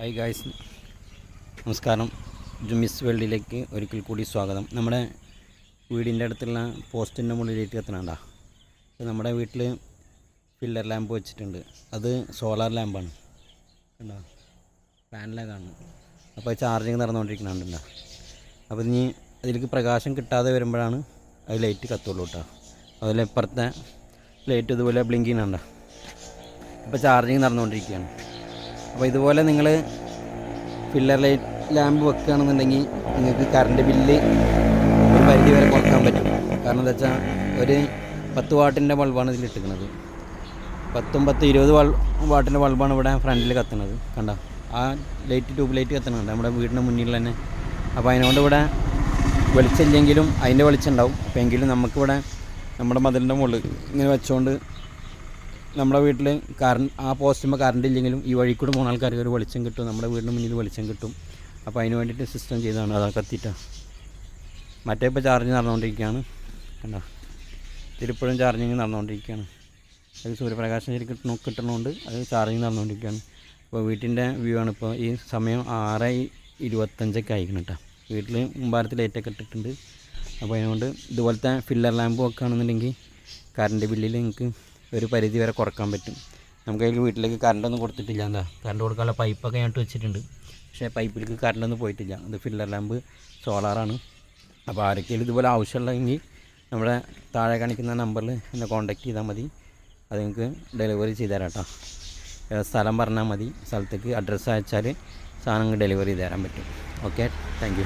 Hi guys നമസ്കാരം. ജുമിസ് വേൾഡിലേക്ക് ഒരിക്കൽ കൂടി സ്വാഗതം. നമ്മുടെ വീടിന്റെ അടുത്തുള്ള പോസ്റ്റിന്റെ മുകളിലേക്ക് എത്തണണ്ട നമ്മുടെ വീട്ടിൽ ഫില്ലർ ലാമ്പ് വെച്ചിട്ടുണ്ട്. അത് സോളാർ ലാമ്പാണ്. കണ്ടോ? ഫാനിലാണ് കാണുന്നത്. അപ്പോൾ ചാർജിങ് നടന്നുകൊണ്ടിരിക്കുന്നുണ്ടോ അപ്പോൾ ഇനി അതിലേക്ക് പ്രകാശം കിട്ടാതെ വരുമ്പോഴാണ് അത് ലൈറ്റ് കത്തുള്ളൂ കേട്ടോ അതുപോലെ ഇപ്പുറത്തെ ലൈറ്റ് ഇതുപോലെ ബ്ലിങ്ക് ചെയ്യുന്നുണ്ടോ ഇപ്പോൾ ചാർജിങ് നടന്നുകൊണ്ടിരിക്കുകയാണ്. അപ്പോൾ ഇതുപോലെ നിങ്ങൾ ഫില്ലർ ലൈറ്റ് ലാമ്പ് വെക്കുകയാണെന്നുണ്ടെങ്കിൽ നിങ്ങൾക്ക് കറണ്ട് ബില്ല് ഒരു പരിധി വരെ കുറയ്ക്കാൻ പറ്റും. കാരണം എന്താ വെച്ചാൽ ഒരു പത്ത് വാട്ടിന്റെ ബൾബാണ് ഇതിൽ ഇട്ടിരിക്കുന്നത്. പത്തും പത്ത് ഇരുപത് വാട്ടിന്റെ ബൾബാണ് ഇവിടെ ഫ്രണ്ടിൽ കത്തുന്നത്. കണ്ട? ആ ലൈറ്റ് ട്യൂബ് ലൈറ്റ് കത്തുന്നുണ്ട്. നമ്മുടെ വീടിന്റെ മുന്നിൽ തന്നെ. അപ്പോൾ അതിനോണ്ട് ഇവിടെ വെളിച്ചില്ലെങ്കിലും അതിന്റെ വെളിച്ചം ഉണ്ടാവും. അപ്പോൾ എങ്കിലും നമുക്കിവിടെ നമ്മുടെ മതിലിന്റെ മുകളിൽ ഇങ്ങനെ വെച്ചുകൊണ്ട് നമ്മുടെ വീട്ടിൽ കറണ്ട് ആ പോസ്റ്റുമ്പോൾ കറണ്ട് ഇല്ലെങ്കിലും ഈ വഴി കൂടെ പോകുന്ന ആൾക്കാർക്ക് ഒരു വെളിച്ചം കിട്ടും. നമ്മുടെ വീടിന് മുന്നിൽ വെളിച്ചം കിട്ടും. അപ്പോൾ അതിന് വേണ്ടിയിട്ട് സിസ്റ്റം ചെയ്തതാണ്. അതാ കത്തിയിട്ട്. മറ്റേ ഇപ്പോൾ ചാർജ് നടന്നുകൊണ്ടിരിക്കുകയാണ് കണ്ടോ? ഇതിലിപ്പോഴും ചാർജിങ് നടന്നുകൊണ്ടിരിക്കുകയാണ് അത് സൂര്യപ്രകാശം ശരി കിട്ടണ കിട്ടണമുണ്ട് അത് ചാർജിങ് നടന്നുകൊണ്ടിരിക്കുകയാണ് അപ്പോൾ വീട്ടിന്റെ വ്യൂ ആണ് ഇപ്പോൾ ഈ സമയം ആറ് ഇരുപത്തഞ്ചൊക്കെ ആയിരിക്കണം കേട്ടോ വീട്ടിൽ മുമ്പാരത്ത് ലൈറ്റൊക്കെ ഇട്ടിട്ടുണ്ട്. അപ്പോൾ അതിനുകൊണ്ട് ഇതുപോലത്തെ ഫില്ലർ ലാമ്പ് വെക്കുകയാണെന്നുണ്ടെങ്കിൽ കറണ്ട് ബില്ലിൽ നിങ്ങൾക്ക് ഒരു പരിധി വരെ കുറയ്ക്കാൻ പറ്റും. നമുക്ക് അതിൽ വീട്ടിലേക്ക് കറണ്ടൊന്നും കൊടുത്തിട്ടില്ല. എന്താ കറണ്ട് കൊടുക്കാനുള്ള പൈപ്പൊക്കെ ഞാൻ വെച്ചിട്ടുണ്ട്. പക്ഷേ പൈപ്പിലേക്ക് കറണ്ടൊന്നും പോയിട്ടില്ല. അത് ഫില്ലർ ലാമ്പ് സോളാറാണ് അപ്പോൾ ആരൊക്കെയും ഇതുപോലെ ആവശ്യമുള്ളതെങ്കിൽ നമ്മുടെ താഴെ കാണിക്കുന്ന നമ്പറിൽ എന്നെ കോൺടാക്ട് ചെയ്താൽ മതി. അത് നിങ്ങൾക്ക് ഡെലിവറി ചെയ്തു തരാം കേട്ടോ സ്ഥലം പറഞ്ഞാൽ മതി. സ്ഥലത്തേക്ക് അഡ്രസ്സ് അയച്ചാൽ സാധനങ്ങൾ ഡെലിവറി ചെയ്ത് തരാൻ പറ്റും. Okay thank